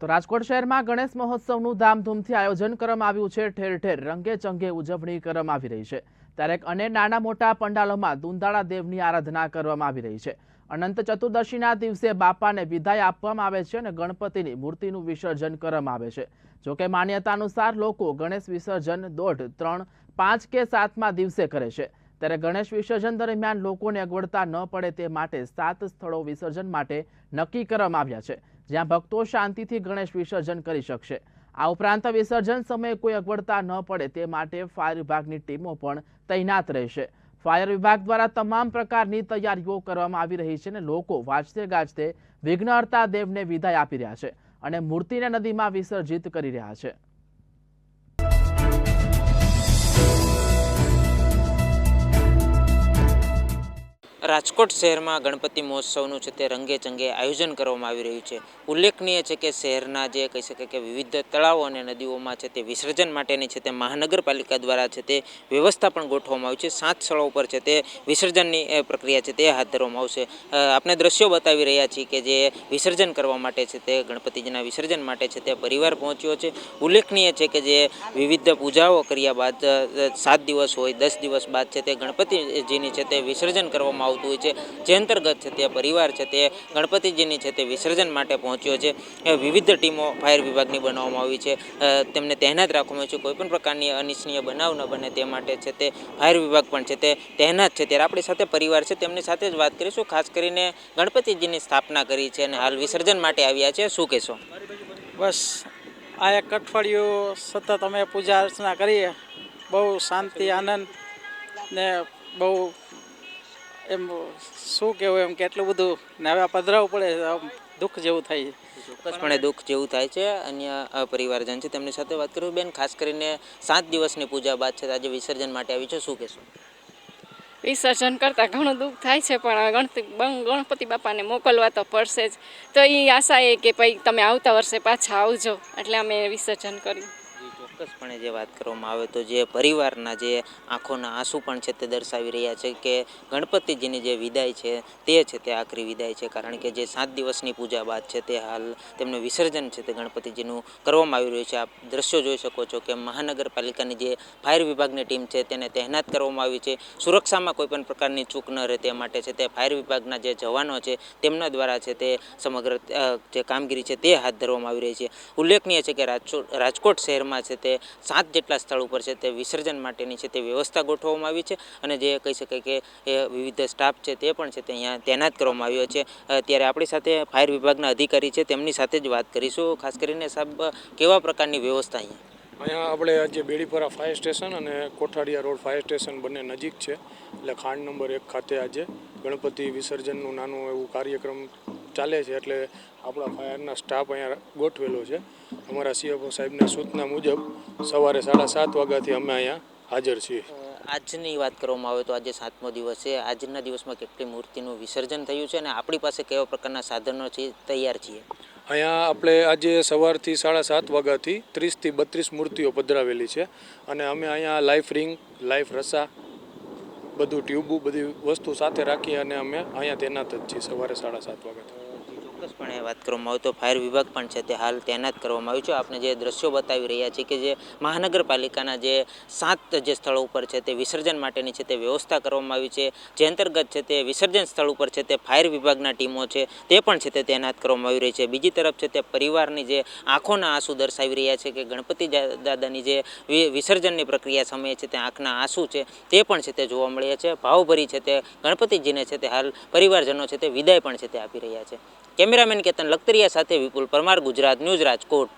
તો રાજકોટ શહેરમાં ગણેશ મહોત્સવનું ધામધૂમથી આયોજન કરવામાં આવ્યું છે. ઠેર ઠેર રંગે ચંગે ઉજવણી કરવામાં આવી રહી છે. ત્યારે અને નાના મોટા પંડાલોમાં દુંદાળા દેવની આરાધના કરવામાં આવી રહી છે. અનંત ચતુર્દશીના દિવસે બાપાને વિદાય આપવામાં આવે છે અને ગણપતિની મૂર્તિનું વિસર્જન કરવામાં આવે છે. જોકે માન્યતા અનુસાર લોકો ગણેશ વિસર્જન દોઢ, ત્રણ, પાંચ કે સાતમા દિવસે કરે છે. ત્યારે ગણેશ વિસર્જન દરમિયાન લોકોને અગવડતા ન પડે તે માટે સાત સ્થળો વિસર્જન માટે નક્કી કરવામાં આવ્યા છે. જ્યાં ભક્તો શાંતિથી ગણેશ વિસર્જન કરી શકશે. આ ઉપરાંત વિસર્જન સમયે કોઈ અગવડતા ન પડે તે માટે ફાયર વિભાગની ટીમો પણ તૈનાત રહેશે. ફાયર વિભાગ દ્વારા તમામ પ્રકારની તૈયારીઓ કરવામાં આવી રહી છે અને લોકો વાજતે ગાજતે વિઘ્નહર્તા દેવને વિદાય આપી રહ્યા છે અને મૂર્તિને નદીમાં વિસર્જિત કરી રહ્યા છે. રાજકોટ શહેરમાં ગણપતિ મહોત્સવનું છે તે રંગે ચંગે આયોજન કરવામાં આવી રહ્યું છે ઉલ્લેખનીય છે કે શહેરના જે કહી શકાય કે વિવિધ તળાવો અને નદીઓમાં છે તે વિસર્જન માટેની છે તે મહાનગરપાલિકા દ્વારા છે તે વ્યવસ્થા પણ ગોઠવવામાં આવી છે સાત સ્થળો ઉપર છે તે વિસર્જનની પ્રક્રિયા છે તે હાથ ધરવામાં આવશે આપણે દ્રશ્યો બતાવી રહ્યા છીએ કે જે વિસર્જન કરવા માટે છે તે ગણપતિજીના વિસર્જન માટે છે તે પરિવાર પહોંચ્યો છે ઉલ્લેખનીય છે કે જે વિવિધ પૂજાઓ કર્યા બાદ સાત દિવસ હોય દસ દિવસ બાદ છે તે ગણપતિજીની છે તે વિસર્જન કરવામાં આવતું હોય છે. જે અંતર્ગત છે તે પરિવાર છે તે ગણપતિજીની છે તે વિસર્જન માટે પહોંચ્યો છે. એ વિવિધ ટીમો ફાયર વિભાગની બનાવવામાં આવી છે. તેમને તહેનાત રાખવામાં આવી છે. કોઈપણ પ્રકારની અનિચ્છનીય બનાવ ન બને તે માટે છે તે ફાયર વિભાગ પણ છે તે તહેનાત છે. ત્યારે આપણી સાથે પરિવાર છે તેમની સાથે જ વાત કરીશું. ખાસ કરીને ગણપતિજીની સ્થાપના કરી છે અને હાલ વિસર્જન માટે આવ્યા છે. શું કહેશો? બસ, આ એક અઠવાડિયું સતત અમે પૂજા અર્ચના કરીએ. બહુ શાંતિ, આનંદ ને બહુ એમ શું કહેવું એમ કે એટલું બધું ને હવે આ પધરાવવું પડે આમ દુઃખ જેવું થાય છે. ચોક્કસપણે દુઃખ જેવું થાય છે. અન્ય પરિવારજન છે. તેમની સાથે વાત કરું. બેન ખાસ કરીને સાત દિવસની પૂજા બાદ છે. આજે વિસર્જન માટે આવી છે. શું કહેશો? વિસર્જન કરતાં ઘણું દુઃખ થાય છે પણ ગણપતિ ગણપતિ બાપાને મોકલવા તો પડશે જ. તો એ આશા એ કે ભાઈ તમે આવતા વર્ષે પાછા આવજો. એટલે અમે વિસર્જન કર્યું. ચોક્કસપણે જે વાત કરવામાં આવે તો જે પરિવારના જે આંખોના આંસુ પણ છે તે દર્શાવી રહ્યા છે કે ગણપતિજીની જે વિદાય છે તે છે તે આખરી વિદાય છે. કારણ કે જે સાત દિવસની પૂજા બાદ છે તે હાલ તેમનું વિસર્જન છે તે ગણપતિજીનું કરવામાં આવી રહ્યું છે. આપ દ્રશ્યો જોઈ શકો છો કે મહાનગરપાલિકાની જે ફાયર વિભાગની ટીમ છે તેને તહેનાત કરવામાં આવી છે. સુરક્ષામાં કોઈપણ પ્રકારની ચૂક ન રહે તે માટે છે તે ફાયર વિભાગના જે જવાનો છે તેમના દ્વારા છે તે સમગ્ર જે કામગીરી છે તે હાથ ધરવામાં આવી રહી છે. ઉલ્લેખનીય છે કે રાજકોટ શહેરમાં છે તે સાત જેટલા સ્થળ ઉપર છે તે વિસર્જન માટેની છે તે વ્યવસ્થા ગોઠવવામાં આવી છે અને જે કહી શકાય કે એ વિવિધ સ્ટાફ છે તે પણ છે તે અહીંયા તૈનાત કરવામાં આવ્યો છે. ત્યારે આપણી સાથે ફાયર વિભાગના અધિકારી છે, તેમની સાથે જ વાત કરીશું. ખાસ કરીને સાહેબ કેવા પ્રકારની વ્યવસ્થા અહીંયા? અહીંયા આપણે આજે બેડીપરા ફાયર સ્ટેશન અને કોઠાડિયા રોડ ફાયર સ્ટેશન બંને નજીક છે. એટલે ખાંડ નંબર એક ખાતે આજે ગણપતિ વિસર્જનનું નાનું એવું કાર્યક્રમ ચાલે છે એટલે આપણા ફાયરના સ્ટાફ અહીંયા ગોઠવેલો છે. અમારા સીએફઓ સાહેબના સૂચના મુજબ સવારે સાડા સાત વાગ્યાથી અમે અહીંયા હાજર છીએ. આજની વાત કરવામાં આવે તો આજે સાતમો દિવસ છે. આજના દિવસમાં કેટલી મૂર્તિનું વિસર્જન થયું છે અને આપણી પાસે કેવા પ્રકારના સાધનો છે તૈયાર છીએ? અહીંયા આપણે આજે સવારથી સાડા સાત વાગ્યાથી ત્રીસથી બત્રીસ મૂર્તિઓ પધરાવેલી છે અને અમે અહીંયા લાઈફ રિંગ લાઈફ રસા બધું ટ્યુબુ બધી વસ્તુ સાથે રાખી અને અમે અહીંયા તૈનાત જ છીએ સવારે સાડા સાત વાગ્યાથી. ચોક્કસપણે વાત કરવામાં આવે તો ફાયર વિભાગ પણ છે તે હાલ તૈનાત કરવામાં આવ્યું છે આપણે જે દ્રશ્યો બતાવી રહ્યા છીએ કે જે મહાનગરપાલિકાના જે સાત જે સ્થળો ઉપર છે તે વિસર્જન માટેની છે તે વ્યવસ્થા કરવામાં આવી છે જે અંતર્ગત છે તે વિસર્જન સ્થળ ઉપર છે તે ફાયર વિભાગના ટીમો છે તે પણ છે તે તૈનાત કરવામાં આવી રહી છે બીજી તરફ છે તે પરિવારની જે આંખોના આંસુ દર્શાવી રહ્યા છે કે ગણપતિ દાદાની જે વિસર્જનની પ્રક્રિયા સમયે છે તે આંખના આંસુ છે તે પણ છે તે જોવા મળ્યા છે ભાવભરી છે તે ગણપતિજીને છે તે હાલ પરિવારજનો છે તે વિદાય પણ છે તે આપી રહ્યા છે કેમેરામેન કેતન લખતરિયા સાથે વિપુલ પરમાર ગુજરાત ન્યૂઝ રાજકોટ.